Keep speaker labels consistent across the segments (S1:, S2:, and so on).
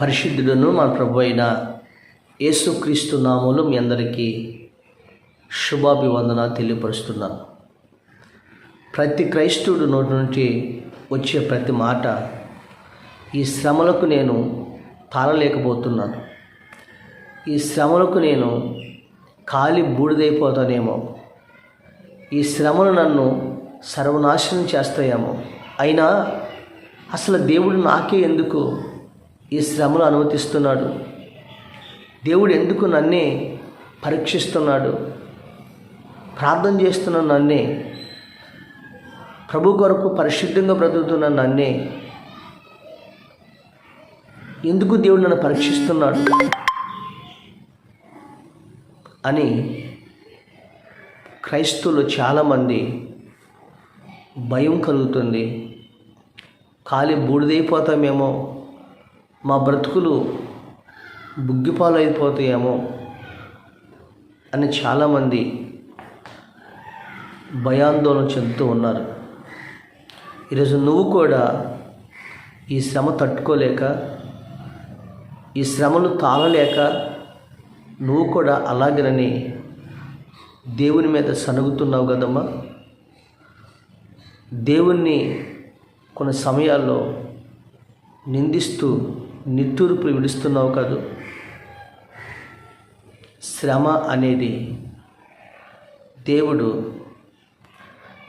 S1: పరిశుద్ధుడును మన ప్రభు అయిన యేసుక్రీస్తు నామూలు మీ అందరికీ శుభాభివందన తెలియపరుస్తున్నాను ప్రతి క్రైస్తవుడు నోటి నుండి వచ్చే ప్రతి మాట ఈ శ్రమలకు నేను తాళలేకపోతున్నాను. ఈ శ్రమలకు నేను కాలి బూడిదైపోతానేమో. ఈ శ్రమలు నన్ను సర్వనాశనం చేస్తాయేమో. అయినా అసలు దేవుడు నాకే ఎందుకు ఈ శ్రమను అనుమతిస్తున్నాడు. దేవుడు ఎందుకు నన్నే పరీక్షిస్తున్నాడు? ప్రార్థన చేస్తున్న నన్నే ప్రభు కొరకు పరిశుద్ధంగా బ్రతుకుతున్న నన్నే ఎందుకు దేవుడు నన్ను పరీక్షిస్తున్నాడు? అని క్రైస్తవులు చాలామంది భయం కలుగుతుంది. ఖాళీ బూడిదైపోతామేమో మా బ్రతుకులు బుగ్గిపాలు అయిపోతాయేమో అని చాలామంది భయాందోళన చెందుతూ ఉన్నారు. ఈరోజు నువ్వు కూడా ఈ శ్రమ తట్టుకోలేక ఈ శ్రమను తాళలేక నువ్వు కూడా అలాగేనని దేవుని మీద సనుగుతున్నావు కదమ్మా. దేవుణ్ణి కొన్ని సమయాల్లో నిందిస్తూ నిట్టూర్పులు విడుస్తున్నావు కాదు. శ్రమ అనేది దేవుడు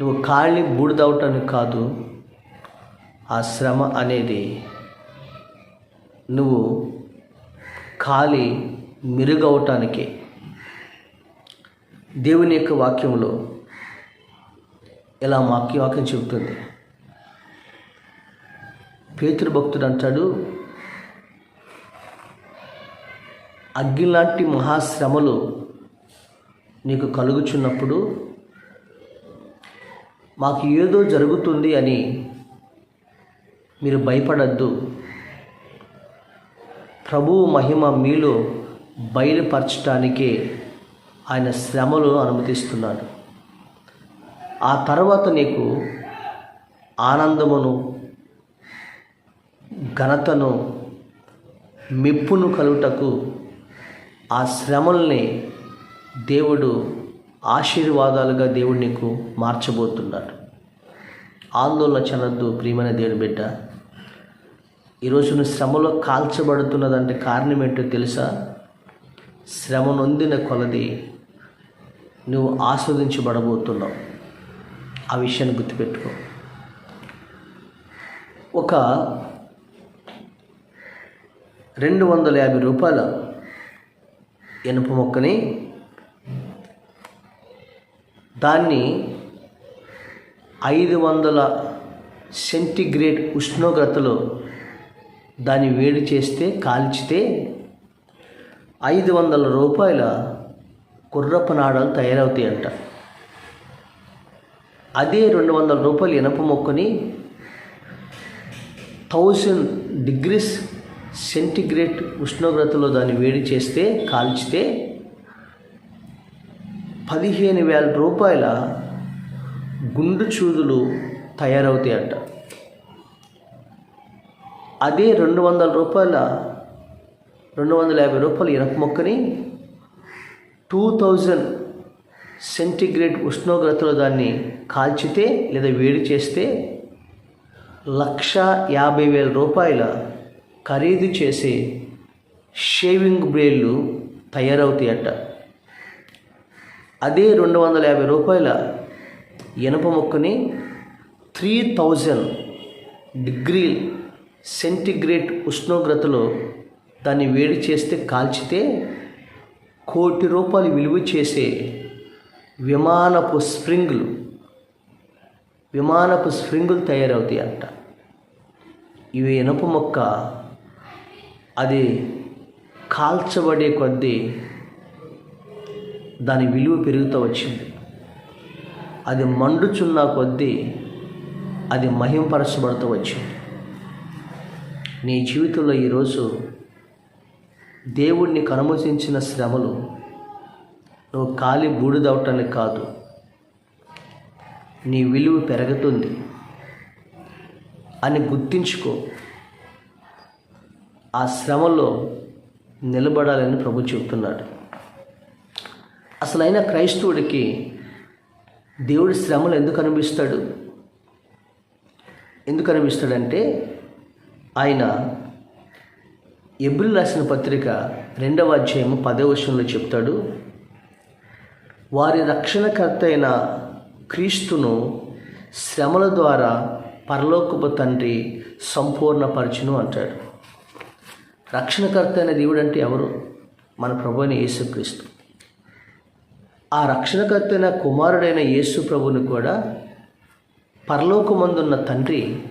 S1: నువ్వు కాళ్ళని బూడిదవటానికి కాదు ఆ శ్రమ అనేది నువ్వు కాలి మెరుగవటానికి. దేవుని యొక్క వాక్యంలో ఇలా వాక్య వాక్యం చెబుతుంది. పేతృభక్తుడు భక్తుడు అంటాడు అగ్గిలాంటి మహాశ్రమలు నీకు కలుగుచున్నప్పుడు మాకు ఏదో జరుగుతుంది అని మీరు భయపడద్దు. ప్రభువు మహిమ మీలో బయలుపరచడానికే ఆయన శ్రమలు అనుమతిస్తున్నాడు. ఆ తర్వాత నీకు ఆనందమును ఘనతను మెప్పును కలుగుటకు ఆ శ్రమల్ని దేవుడు ఆశీర్వాదాలుగా దేవుడు నీకు మార్చబోతున్నాడు. ఆందోళన చెందద్దు ప్రియమైన దేవుని బిడ్డ. ఈరోజు నువ్వు శ్రమలో కాల్చబడుతున్నదంటే కారణం ఏంటో తెలుసా? శ్రమ నొందిన కొలది నువ్వు ఆస్వాదించబడబోతున్నావు. ఆ విషయాన్ని గుర్తుపెట్టుకో. ఒక రెండు వందల యాభై రూపాయల ఇనుప మొక్కని దాన్ని ఐదు వందల సెంటిగ్రేడ్ ఉష్ణోగ్రతలో దాన్ని వేడి చేస్తే కాల్చితే ఐదు వందల రూపాయల కుర్రపు నాడాలు తయారవుతాయంట. అదే రెండు వందల రూపాయల ఇనప మొక్కని థౌజండ్ డిగ్రీస్ సెంటిగ్రేడ్ ఉష్ణోగ్రతలో దాన్ని వేడి చేస్తే కాల్చితే పదిహేను వేల రూపాయల గుండు చూదులు తయారవుతాయంట. అదే రెండు వందల రూపాయల రెండు వందల యాభై రూపాయల ఇనప మొక్కని టూ థౌజండ్ సెంటిగ్రేడ్ ఉష్ణోగ్రతలో దాన్ని కాల్చితే లేదా వేడి చేస్తే లక్ష యాభై వేల రూపాయల ఖరీదు చేసే షేవింగ్ బ్లేడ్లు తయారవుతాయట. అదే రెండు వందల యాభై రూపాయల ఇనప మొక్కని త్రీ థౌజండ్ డిగ్రీ సెంటిగ్రేడ్ ఉష్ణోగ్రతలో దాన్ని వేడి చేస్తే కాల్చితే కోటి రూపాయలు విలువ చేసే విమానపు స్ప్రింగులు విమానపు స్ప్రింగులు తయారవుతాయి అంట ఇవి ఇనప మొక్క అది కాల్చబడే కొద్దీ దాని విలువ పెరుగుతూ వచ్చింది. అది మండుచున్న కొద్దీ అది మహింపరచబడుతూ వచ్చింది. నీ జీవితంలో ఈరోజు దేవుడిని కనుమతించిన శ్రమలు నువ్వు కాలి బూడిదవటానికి కాదు నీ విలువ పెరుగుతుంది అని గుర్తించుకో. ఆ శ్రమలో నిలబడాలని ప్రభు చెబుతున్నాడు అసలైన క్రైస్తవుడికి దేవుడి శ్రమలు ఎందుకు అనిపిస్తాడు ఎందుకు అనిపిస్తాడంటే ఆయన ఎబ్రిల్ రాసిన పత్రిక రెండవ అధ్యాయము పదవ విషయంలో చెప్తాడు వారి రక్షణకర్త అయిన క్రీస్తును శ్రమల ద్వారా పరలోకపు తండ్రి సంపూర్ణపరచును అంటాడు. రక్షణకర్త అయిన దేవుడు అంటే ఎవరు? మన ప్రభు అయిన యేసుక్రీస్తు. ఆ రక్షణకర్త అయిన కుమారుడైన యేసు ప్రభుని కూడా పరలోకమందున్న తండ్రి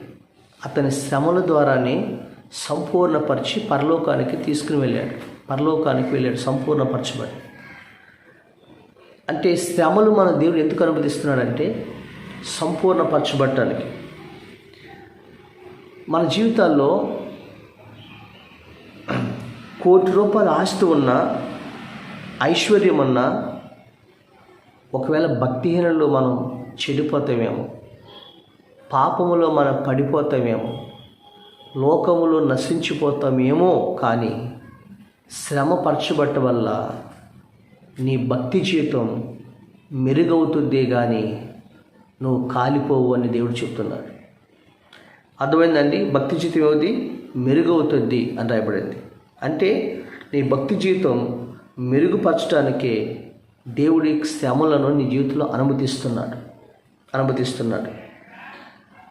S1: అతని శ్రమల ద్వారానే సంపూర్ణపరిచి పరలోకానికి తీసుకుని వెళ్ళాడు. పరలోకానికి వెళ్ళాడు సంపూర్ణపరచబడి. అంటే శ్రమలు మన దేవుడు ఎందుకు అనుమతిస్తున్నాడంటే సంపూర్ణపరచబడటానికి. మన జీవితాల్లో కోటి రూపాయల ఆస్తి ఉన్న ఐశ్వర్యం ఉన్నా ఒకవేళ భక్తిహీనంలో మనం చెడిపోతామేమో పాపములో మనం పడిపోతామేమో లోకములో నశించిపోతామేమో కానీ శ్రమ పరచబట్ట వల్ల నీ భక్తి జీవితం మెరుగవుతుందే కానీ నువ్వు కాలిపోవు అని దేవుడు చెప్తున్నాడు. అర్థమైందండి? భక్తి జీవితం ఏమిటి? మెరుగవుతుంది అని రాయబడింది. అంటే నీ భక్తి జీవితం మెరుగుపరచడానికే దేవుడి శ్రమలను నీ జీవితంలో అనుమతిస్తున్నాడు. అనుమతిస్తున్నాడు.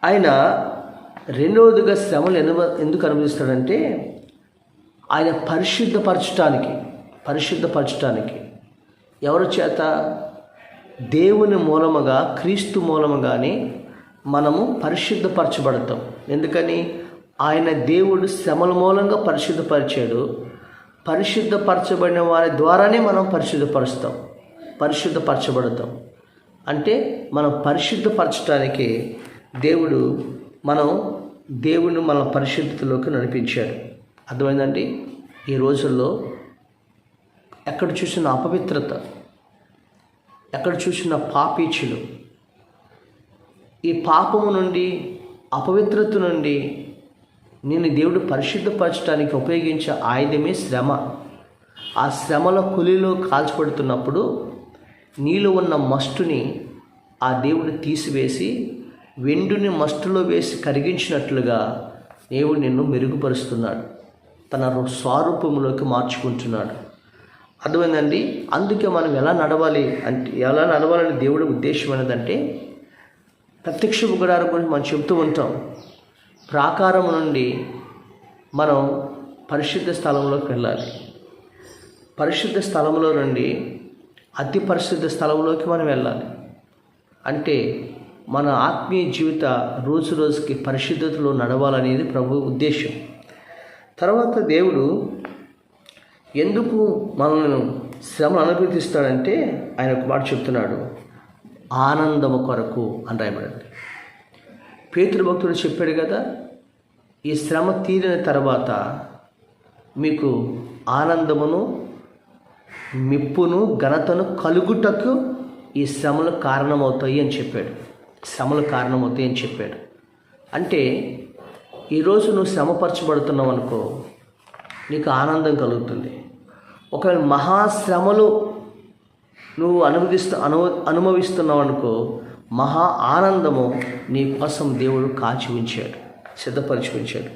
S1: ఆయన రెండవదిగా శ్రమలు ఎందు ఎందుకు అనుమతిస్తాడంటే ఆయన పరిశుద్ధపరచడానికి పరిశుద్ధపరచడానికి ఎవరి చేత? దేవుని మూలముగా క్రీస్తు మూలముగానే మనము పరిశుద్ధపరచబడతాం. ఎందుకని? ఆయన దేవుడు శ్రమల మూలంగా పరిశుద్ధపరిచాడు. పరిశుద్ధపరచబడిన వారి ద్వారానే మనం పరిశుద్ధపరుస్తాం. పరిశుద్ధపరచబడతాం. అంటే మనం పరిశుద్ధపరచడానికి దేవుడు మనం దేవుడిని మన పరిశుద్ధతలోకి నడిపించాడు. అర్థమైందండి? ఈ రోజుల్లో ఎక్కడ చూసిన అపవిత్రత ఎక్కడ చూసిన పాపీచులు ఈ పాపము నుండి అపవిత్రత నుండి నేను దేవుడు పరిశుద్ధపరచడానికి ఉపయోగించే ఆయుధమే శ్రమ. ఆ శ్రమల కులిలో కాల్చబడుతున్నప్పుడు నీలో ఉన్న మస్టుని ఆ దేవుడు తీసివేసి వెండుని మస్టులో వేసి కరిగించినట్లుగా దేవుడు నిన్ను మెరుగుపరుస్తున్నాడు. తన స్వరూపంలోకి మార్చుకుంటున్నాడు. అర్థమైందండి? అందుకే మనం ఎలా నడవాలి అంటే ఎలా నడవాలని దేవుడి ఉద్దేశం అనేదంటే ప్రత్యక్ష గుడారం గురించి మనం చెప్తూ ఉంటాం. ప్రాకారం నుండి మనం పరిశుద్ధ స్థలంలోకి వెళ్ళాలి. పరిశుద్ధ స్థలంలో నుండి అతి పరిశుద్ధ స్థలంలోకి మనం వెళ్ళాలి. అంటే మన ఆత్మీయ జీవిత రోజు రోజుకి పరిశుద్ధతలో నడవాలనేది ప్రభు ఉద్దేశం. తర్వాత దేవుడు ఎందుకు మనల్ని శ్రమను అనుభూతిస్తాడంటే ఆయన ఒక మాట చెప్తున్నాడు. ఆనందము కొరకు అని రాయబడింది. పేతురు భక్తుడు చెప్పాడు కదా ఈ శ్రమ తీరిన తర్వాత మీకు ఆనందమును మిప్పును ఘనతను కలుగుటకు ఈ శ్రమలు కారణమవుతాయి అని చెప్పాడు. శ్రమలు కారణమవుతాయి అని చెప్పాడు. అంటే ఈరోజు నువ్వు శ్రమపరచబడుతున్నావు అనుకో నీకు ఆనందం కలుగుతుంది. ఒకవేళ మహాశ్రమలు నువ్వు అనుభవిస్తూ అను అనుభవిస్తున్నావు అనుకో మహా ఆనందము నీ కోసం దేవుడు కాచి ఉంచాడు. సిద్ధపరిచి ఉంచాడు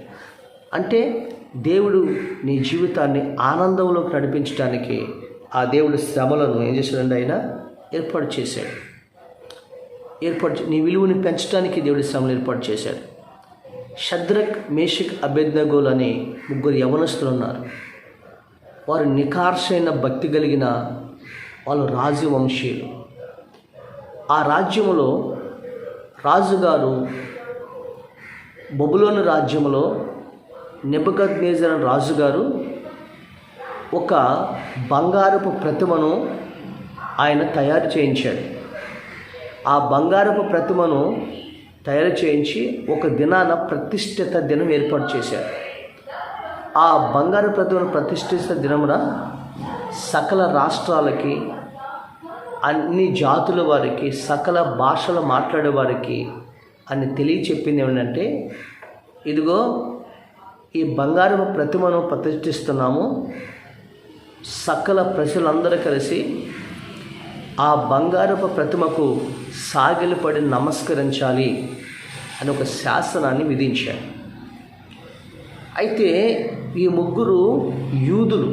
S1: అంటే దేవుడు నీ జీవితాన్ని ఆనందంలోకి నడిపించడానికి ఆ దేవుడు శ్రమలను ఏం చేశాడండి ఆయన ఏర్పాటు చేశాడు. ఏర్పాటు నీ విలువని పెంచడానికి దేవుడి శ్రమలు ఏర్పాటు చేశాడు. షద్రక్ మేషిక్ అభ్యర్థగోల్ అనే ముగ్గురు యవనస్తులు ఉన్నారు. వారు నికార్సైన భక్తి కలిగిన వాళ్ళు రాజవంశీయులు. ఆ రాజ్యములో రాజుగారు బొబులోని రాజ్యంలో నెబద్ రాజుగారు ఒక బంగారపు ప్రతిమను ఆయన తయారు చేయించాడు. ఆ బంగారపు ప్రతిమను తయారు చేయించి ఒక దినాన ప్రతిష్ఠిత దినం ఏర్పాటు చేశారు. ఆ బంగారు ప్రతిమను ప్రతిష్ఠిత దినమున సకల రాష్ట్రాలకి అన్ని జాతుల వారికి సకల భాషలు మాట్లాడే వారికి అని తెలియచెప్పింది ఏమిటంటే ఇదిగో ఈ బంగారపు ప్రతిమను ప్రతిష్ఠిస్తున్నాము. సకల ప్రజలందరూ కలిసి ఆ బంగారపు ప్రతిమకు సాగిలపడి నమస్కరించాలి అని ఒక శాసనాన్ని విధించారు. అయితే ఈ ముగ్గురు యూదులు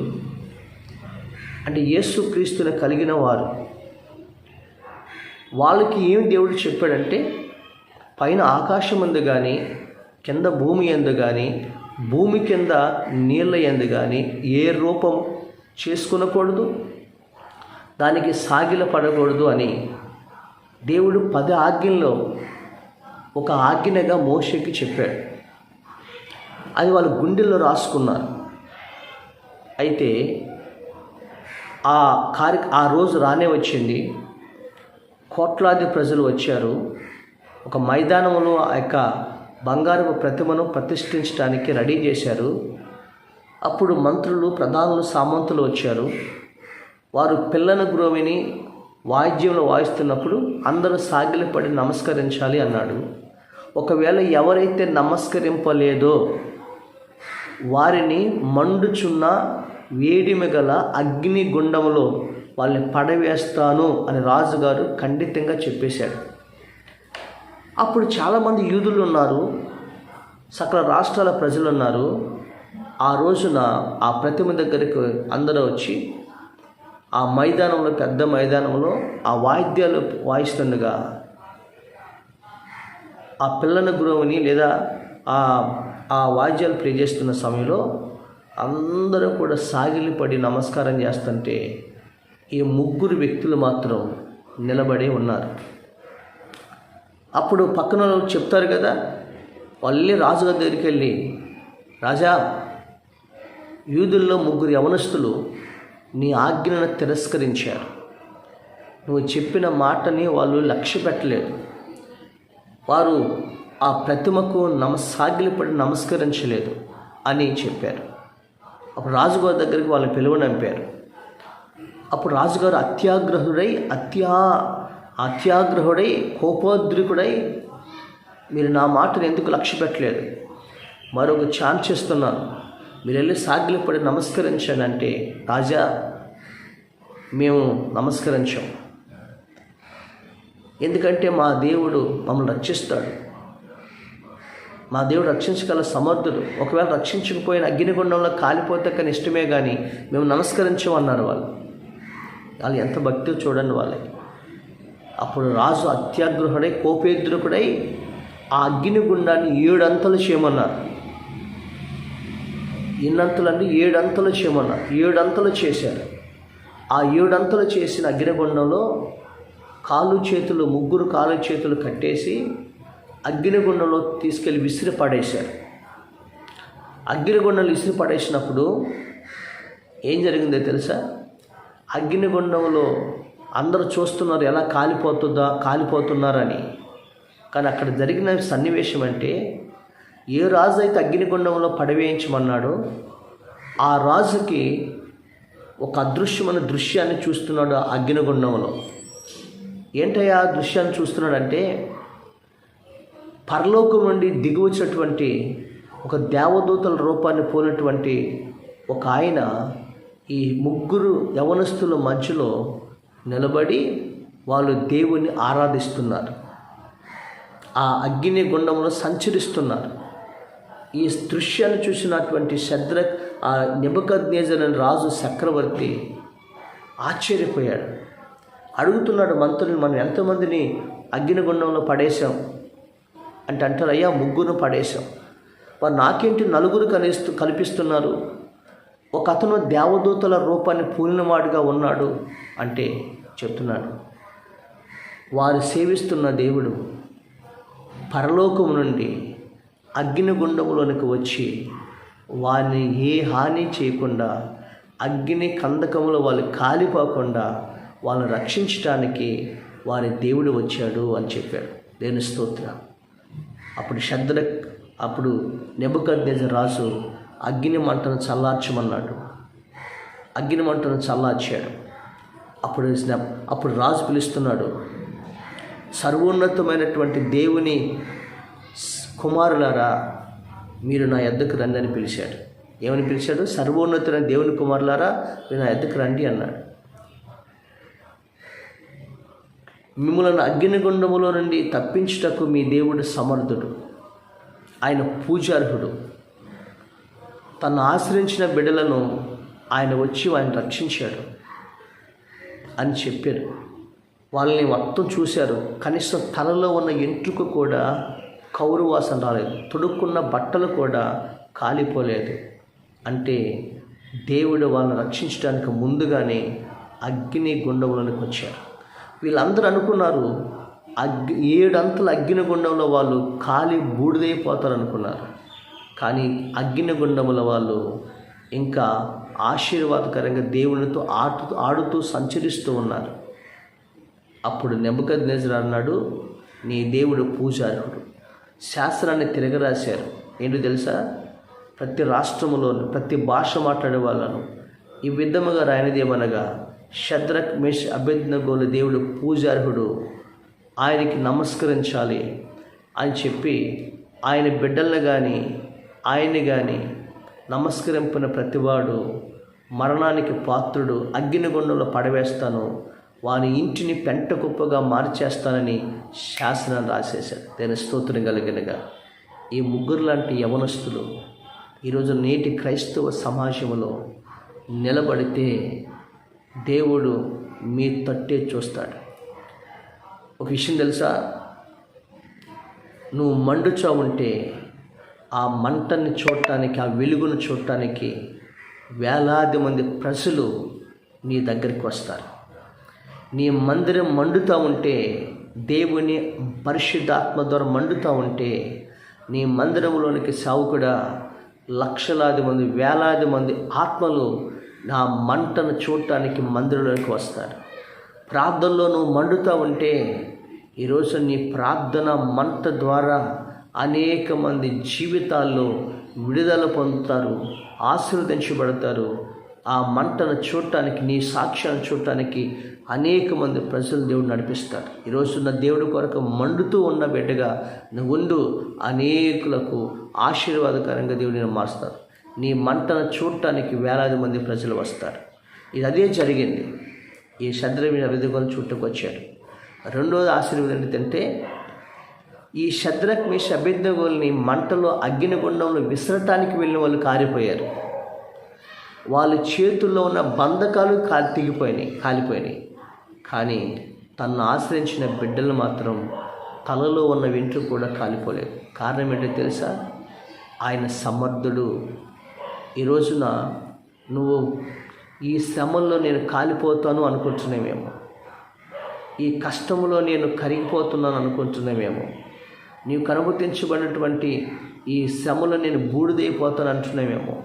S1: అంటే యేసుక్రీస్తుని కలిగిన వారు వాళ్ళకి ఏమి దేవుడు చెప్పాడంటే పైన ఆకాశం ఎందు కానీ కింద భూమి ఎందు కానీ భూమి కింద నీళ్ళ ఎందు కానీ ఏ రూపం చేసుకునకూడదు? దానికి సాగిల పడకూడదు అని దేవుడు పది ఆజ్ఞల్లో ఒక ఆజ్ఞగా మోషకి చెప్పాడు. అది వాళ్ళ గుండెల్లో రాసుకున్నారు. అయితే ఆ కార్య ఆ రోజు రానే వచ్చింది. కోట్లాది ప్రజలు వచ్చారు. ఒక మైదానంలో ఆ యొక్క బంగారపు ప్రతిమను ప్రతిష్ఠించడానికి రెడీ చేశారు. అప్పుడు మంత్రులు ప్రధానులు సామంతులు వచ్చారు. వారు పిల్లను గ్రోవిని వాయిద్యంలో వాయిస్తున్నప్పుడు అందరూ సాగిలపడి నమస్కరించాలి అన్నాడు. ఒకవేళ ఎవరైతే నమస్కరింపలేదో వారిని మండుచున్న వేడిమి గల అగ్ని గుండములో వాళ్ళని పడవేస్తాను అని రాజుగారు ఖండితంగా చెప్పేశాడు అప్పుడు చాలామంది యూదులు ఉన్నారు సకల రాష్ట్రాల ప్రజలు ఉన్నారు. ఆ రోజున ఆ ప్రతిమ దగ్గరికి అందరూ వచ్చి ఆ మైదానంలో పెద్ద మైదానంలో ఆ వాయిద్యాలు వాయిస్తుండగా ఆ పిల్లల గురువుని లేదా ఆ ఆ వాద్యాలు ప్లే చేస్తున్న సమయంలో అందరూ కూడా సాగిలిపడి నమస్కారం చేస్తుంటే ఈ ముగ్గురు వ్యక్తులు మాత్రం నిలబడి ఉన్నారు. అప్పుడు పక్కన వాళ్ళు చెప్తారు కదా వాళ్ళే రాజుగారి దగ్గరికి వెళ్ళి రాజా యూదుల్లో ముగ్గురు యవనస్తులు నీ ఆజ్ఞను తిరస్కరించారు. నువ్వు చెప్పిన మాటని వాళ్ళు లక్ష్య పెట్టలేదు. వారు ఆ ప్రతిమకు నమసాగిలిపడి నమస్కరించలేదు అని చెప్పారు. అప్పుడు రాజుగారి దగ్గరికి వాళ్ళని పిలువనంపారు అప్పుడు రాజుగారు అత్యాగ్రహుడై అత్యా అత్యాగ్రహుడై కోపోద్రికుడై మీరు నా మాటను ఎందుకు లక్ష్య పెట్టలేదు మరొక ఛాన్స్ ఇస్తున్నాను. మీరు వెళ్ళి సాగిలిపడి నమస్కరించండి అంటే రాజా మేము నమస్కరించాం ఎందుకంటే మా దేవుడు మమ్మల్ని రక్షిస్తాడు. మా దేవుడు రక్షించగల సమర్థుడు. ఒకవేళ రక్షించకపోయిన అగ్నిగుండంలో కాలిపోతే కానీ ఇష్టమే కానీ మేము నమస్కరించమన్నారు వాళ్ళు. వాళ్ళు ఎంత భక్తి చూడండి వాళ్ళకి అప్పుడు రాజు అత్యాగ్రహుడై కోపేద్రుకుడై ఆ అగ్నిగుండాన్ని ఏడంతలు చేయమన్నారు. ఎన్నంతలు అంటే ఏడంతలు చేయమన్నారు. ఏడంతలు చేశారు. ఆ ఏడంతలు చేసిన అగ్నిగుండంలో కాలు చేతులు ముగ్గురు కాలు చేతులు కట్టేసి అగ్నిగుండంలో తీసుకెళ్ళి విసిరి పడేశారు. అగ్నిగుండంలో విసిరి పడేసినప్పుడు ఏం జరిగిందో తెలుసా? అగ్నిగుండంలో అందరూ చూస్తున్నారు ఎలా కాలిపోతుందా కాలిపోతున్నారని. కానీ అక్కడ జరిగిన సన్నివేశం అంటే ఏ రాజు అయితే అగ్నిగుండంలో పడవేయించమన్నాడో ఆ రాజుకి ఒక అదృశ్యమైన దృశ్యాన్ని చూస్తున్నాడు ఆ అగ్నిగుండంలో. ఏంటయ్యా ఆ దృశ్యాన్ని చూస్తున్నాడంటే పరలోకం నుండి దిగువచ్చినటువంటి ఒక దేవదూతల రూపాన్ని పోలినటువంటి ఒక ఆయన ఈ ముగ్గురు యవనస్తుల మధ్యలో నిలబడి వాళ్ళు దేవుణ్ణి ఆరాధిస్తున్నారు. ఆ అగ్ని గుండంలో సంచరిస్తున్నారు. ఈ దృశ్యాన్ని చూసినటువంటి శద్ర ఆ నిబద్నేజర్ అనే రాజు చక్రవర్తి ఆశ్చర్యపోయాడు. అడుగుతున్నాడు మంత్రులు మనం ఎంతమందిని అగ్నిగుండంలో పడేశాం? అంటే అంటారు అయ్యా ముగ్గురు పడేశాం. వారు నాకేంటి నలుగురు కనిస్తూ కల్పిస్తున్నారు? ఒక అతను దేవదూతల రూపాన్ని పూలినవాడుగా ఉన్నాడు. అంటే చెప్తున్నాడు. వారు సేవిస్తున్న దేవుడు పరలోకం నుండి అగ్నిగుండంలోనికి వచ్చి వారిని ఏ హాని చేయకుండా అగ్ని కందకములు వాళ్ళు కాలిపోకుండా వాళ్ళని రక్షించటానికి వారి దేవుడు వచ్చాడు అని చెప్పాడు. దేని స్తోత్ర. అప్పుడు శద్ర అప్పుడు నెబుకద్నేజ రాజు అగ్ని మంటను చల్లార్చమన్నాడు. అగ్ని మంటను చల్లార్చాడు. అప్పుడు అప్పుడు రాజు పిలుస్తున్నాడు. సర్వోన్నతమైనటువంటి దేవుని కుమారులారా మీరు నా ఎద్దకు రండి అని పిలిచాడు. ఏమని పిలిచాడు? సర్వోన్నతులైన దేవుని కుమారులారా మీరు నా ఎద్దకు రండి అన్నాడు. మిమ్మల్ని అగ్నిగుండములో నుండి తప్పించుటకు మీ దేవుడు సమర్థుడు. ఆయన పూజార్హుడు. తను ఆశ్రయించిన బిడ్డలను ఆయన వచ్చి ఆయన రక్షించాడు. అని చెప్పారు. వాళ్ళని మొత్తం చూశారు. కనీసం తలలో ఉన్న ఎంట్రుకు కూడా కౌరు వాసన రాలేదు. తొడుక్కున్న బట్టలు కూడా కాలిపోలేదు. అంటే దేవుడు వాళ్ళని రక్షించడానికి ముందుగానే అగ్ని గుండంలోనికి వచ్చారు. వీళ్ళందరూ అనుకున్నారు అగ్గి ఏడంతల అగ్ని గుండంలో వాళ్ళు కాలి బూడిదైపోతారు అనుకున్నారు కానీ అగ్ని గుండముల వాళ్ళు ఇంకా ఆశీర్వాదకరంగా దేవునితో ఆడుతూ ఆడుతూ సంచరిస్తూ ఉన్నారు. అప్పుడు నెమ్మకద్ అన్నాడు నీ దేవుడు పూజారుడు శాస్త్రాన్ని తిరగరాశారు. ఏంటో తెలుసా? ప్రతి రాష్ట్రములోను ప్రతి భాష మాట్లాడే వాళ్ళను. ఈ విధముగా రాయనిదేమనగా శద్రక్ మేష్ అభ్యర్థనగోలు దేవుడు పూజార్హుడు. ఆయనకి నమస్కరించాలి అని చెప్పి ఆయన బిడ్డలను కానీ ఆయన్ని కానీ నమస్కరింపిన ప్రతివాడు మరణానికి పాత్రుడు అగ్నిగుండంలో పడవేస్తాను వాని ఇంటిని పెంట కుప్పగా మార్చేస్తానని శాసనం రాసేశాడు. దేని స్తోత్రం కలిగినగా. ఈ ముగ్గురు లాంటి యవనస్తులు ఈరోజు నేటి క్రైస్తవ సమాజంలో నిలబడితే దేవుడు మీ తట్టే చూస్తాడు. ఒక విషయం తెలుసా? నువ్వు మండుచా ఉంటే ఆ మంటని చూడటానికి ఆ వెలుగును చూడటానికి వేలాది మంది ప్రజలు నీ దగ్గరికి వస్తారు. నీ మందిరం మండుతూ ఉంటే దేవుని పరిశుద్ధాత్మ ద్వారా మండుతూ ఉంటే నీ మందిరంలోనికి సావుకుడా లక్షలాది మంది వేలాది మంది ఆత్మలు నా మంటను చూడటానికి మందిరంలోకి వస్తారు. ప్రార్థనలో నువ్వు మండుతూ ఉంటే ఈరోజు నీ ప్రార్థన మంట ద్వారా అనేక మంది జీవితాల్లో విడుదల పొందుతారు ఆశీర్వదించబడతారు. ఆ మంటను చూడటానికి నీ సాక్ష్యాన్ని చూడటానికి అనేక మంది ప్రజలు దేవుడు నడిపిస్తారు. ఈరోజు నా దేవుడి కొరకు మండుతూ ఉన్న బిడ్డగా నువ్వు ఉండు అనేకులకు ఆశీర్వాదకరంగా దేవుడిని మారుస్తారు. నీ మంటను చూడటానికి వేలాది మంది ప్రజలు వస్తారు. ఇది అదే జరిగింది. ఈ శద్రమైన వెదుగోలు చుట్టుకొచ్చాడు రెండోది ఆశీర్వాదం ఏంటంటే ఈ శద్రక్ మీ అభ్యర్థగోల్ని మంటలో అగ్నిగుండంలో విసరటానికి వెళ్ళిన వాళ్ళు కారిపోయారు. వాళ్ళ చేతుల్లో ఉన్న బంధకాలు కాలి తెగిపోయినాయి కాలిపోయినాయి. కానీ తను ఆశ్రయించిన బిడ్డలు మాత్రం తలలో ఉన్న వెంట్రు కూడా కాలిపోలేదు. కారణం ఏంటో తెలుసా? ఆయన సమర్థుడు. ఈ రోజున నువ్వు ఈ శ్రమంలో నేను కాలిపోతాను అనుకుంటున్నామేమో ఈ కష్టంలో నేను కరిగిపోతున్నాను అనుకుంటున్నామేమో నీవు కనుమతించబడినటువంటి ఈ శ్రమలో నేను బూడిదైపోతాను అంటున్నామేమో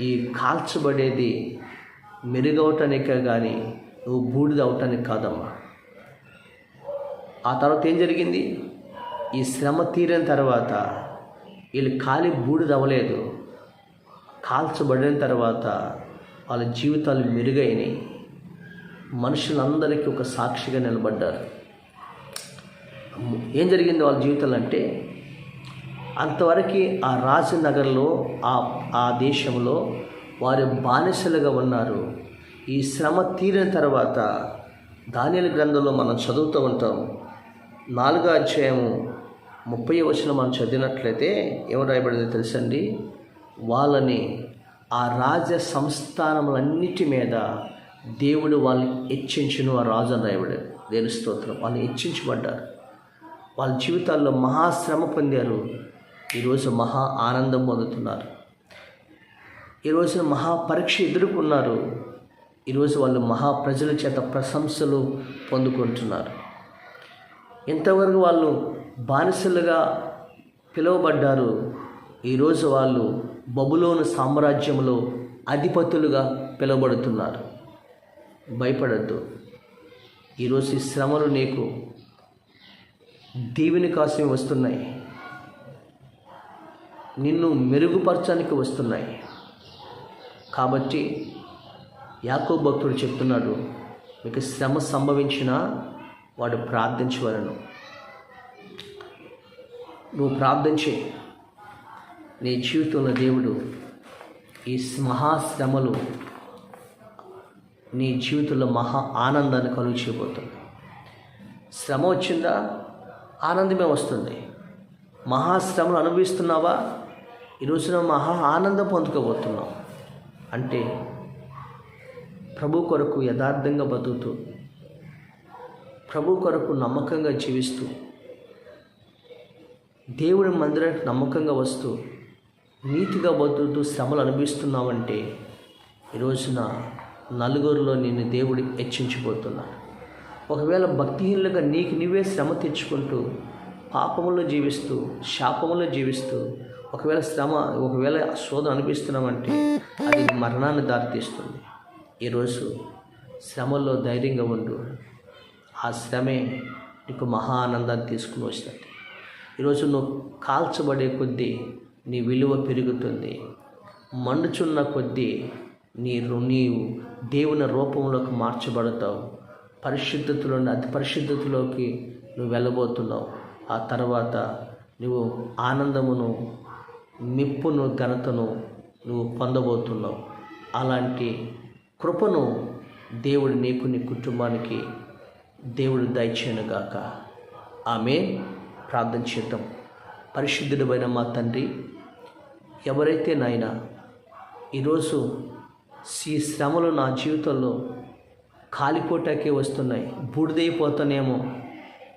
S1: ఈ కాల్చబడేది మెరుగవటానికే కానీ నువ్వు బూడిద అవటానికి కాదమ్మా. ఆ తర్వాత ఏం జరిగింది? ఈ శ్రమ తీరిన తర్వాత వీళ్ళు కాలి బూడిద అవ్వలేదు కాల్చబడిన తర్వాత వాళ్ళ జీవితాలు మెరుగైనాయి. మనుషులందరికీ ఒక సాక్షిగా నిలబడ్డారు. ఏం జరిగింది వాళ్ళ జీవితాలు అంటే అంతవరకు ఆ రాజనగర్లో ఆ ఆ దేశంలో వారు బానిసలుగా ఉన్నారు. ఈ శ్రమ తీరిన తర్వాత ధాన్యాల గ్రంథంలో మనం చదువుతూ ఉంటాం. నాలుగో అధ్యాయము ముప్పై వచ్చిన మనం చదివినట్లయితే ఏమి రాయబడిందో తెలుసండి? వాళ్ళని ఆ రాజ సంస్థానములన్నిటి మీద దేవుడు వాళ్ళని హెచ్చించును ఆ రాజు అని రాయబడాడు దేని స్తోత్రం. వాళ్ళు హెచ్చించబడ్డారు. వాళ్ళ జీవితాల్లో మహాశ్రమ పొందారు. ఈరోజు మహా ఆనందం పొందుతున్నారు. ఈరోజు మహాపరీక్ష ఎదుర్కొన్నారు. ఈరోజు వాళ్ళు మహా ప్రజల చేత ప్రశంసలు పొందుకుంటున్నారు. ఇంతవరకు వాళ్ళు బానిసలుగా పిలువబడ్డారు? ఈరోజు వాళ్ళు బబులోను సామ్రాజ్యంలో అధిపతులుగా పిలువబడుతున్నారు. భయపడద్దు. ఈరోజు ఈ శ్రమలు నీకు దీవెని కోసం వస్తున్నాయి. నిన్ను మెరుగుపరచడానికి వస్తున్నాయి. కాబట్టి యాకో భక్తుడు చెప్తున్నాడు మీకు శ్రమ సంభవించినా వాడు ప్రార్థించవలను. నువ్వు ప్రార్థించే నీ జీవితంలో దేవుడు ఈ మహాశ్రమలు నీ జీవితంలో మహా ఆనందాన్ని కలుగు చేయబోతుంది శ్రమ వచ్చిందా? ఆనందమే వస్తుంది. మహాశ్రమలు అనుభవిస్తున్నావా? ఈ రోజున మహా ఆనందం పొందుకోబోతున్నావు. అంటే ప్రభు కొరకు యథార్థంగా బతుకుతూ ప్రభు కొరకు నమ్మకంగా జీవిస్తూ దేవుడి మందిరానికి నమ్మకంగా వస్తూ నీతిగా బతుకుతూ శ్రమలు అనుభవిస్తున్నావంటే ఈ రోజున నలుగురిలో నిన్ను దేవుడు హెచ్చించిపోతున్నాడు ఒకవేళ భక్తిహీనులుగా నీకు నీవే శ్రమ తెచ్చుకుంటూ పాపములో జీవిస్తూ శాపములో జీవిస్తూ ఒకవేళ శ్రమ ఒకవేళ శోధన అనిపిస్తున్నామంటే అది మరణాన్ని దారితీస్తుంది. ఈరోజు శ్రమల్లో ధైర్యంగా ఉండు. ఆ శ్రమే నీకు మహా ఆనందాన్ని తీసుకుని వస్తుంది. ఈరోజు నువ్వు కాల్చబడే కొద్దీ నీ విలువ పెరుగుతుంది. మండుచున్న కొద్దీ నీ నీవు దేవుని రూపంలోకి మార్చబడతావు. పరిశుద్ధతలో అతి పరిశుద్ధతలోకి నువ్వు వెళ్ళబోతున్నావు. ఆ తర్వాత నువ్వు ఆనందమును నిప్పును ఘనతను నువ్వు పొందబోతున్నావు. అలాంటి కృపను దేవుడు నీకు నీ కుటుంబానికి దేవుడు దయచేయనుగాక. ఆమె ప్రార్థన చేద్దాం. పరిశుద్ధుడమైన మా తండ్రి ఎవరైతే నాయన ఈరోజు ఈ శ్రమలు నా జీవితంలో కాలిపోటాకే వస్తున్నాయి. బూడిదైపోతానేమో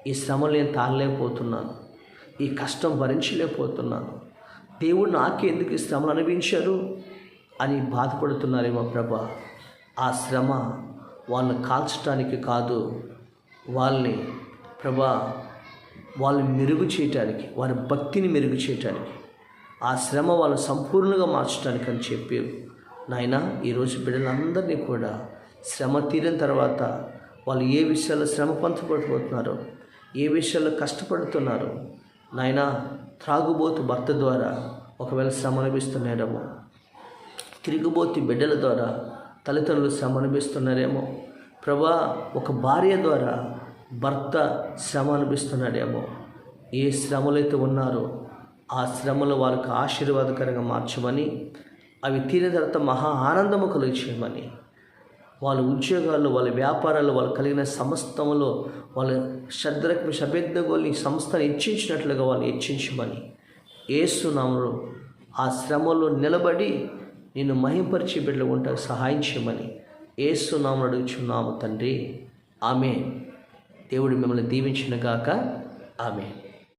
S1: ఈ శ్రమలు నేను తాళలేకపోతున్నాను. ఈ కష్టం భరించలేకపోతున్నాను. దేవుడు నాకే ఎందుకు ఈ శ్రమలు అనిపించారు అని బాధపడుతున్నారేమో ప్రభ. ఆ శ్రమ వాళ్ళని కాల్చడానికి కాదు వాళ్ళని ప్రభా వాళ్ళని మెరుగు చేయటానికి వారి భక్తిని మెరుగు చేయటానికి. ఆ శ్రమ వాళ్ళని సంపూర్ణంగా మార్చడానికి అని చెప్పి నాయన ఈరోజు బిడ్డలందరినీ కూడా శ్రమ తీరిన తర్వాత వాళ్ళు ఏ విషయాల్లో శ్రమ పంచబడిపోతున్నారో ఏ విషయాల్లో కష్టపడుతున్నారో నాయన త్రాగుబోతు భర్త ద్వారా ఒకవేళ శ్రమ అనిపిస్తున్నారేమో తిరుగుబోతు బిడ్డల ద్వారా తల్లిదండ్రులు శ్రమ అనిపిస్తున్నారేమో ప్రభా ఒక భార్య ద్వారా భర్త శ్రమ అనిపిస్తున్నాడేమో ఏ శ్రమలైతే ఉన్నారో ఆ శ్రమలు వాళ్ళకు ఆశీర్వాదకరంగా మార్చమని అవి తీరిన తర్వాత మహా ఆనందము కలిగి చేయమని వాళ్ళ ఉద్యోగాల్లో వాళ్ళ వ్యాపారాల్లో వాళ్ళు కలిగిన సమస్తంలో వాళ్ళ శ్రద్ధకు సభ్యతగోని సంస్థను హెచ్చించినట్లుగా వాళ్ళు హెచ్చించమని ఏసునామలో ఆ శ్రమలో నిలబడి నిన్ను మహింపరిచి బిడ్డలు ఉంటా సహాయం చేయమని ఏసునామలు అడుగుచున్నాము తండ్రి. ఆమె దేవుడు మిమ్మల్ని దీవించినగాక ఆమె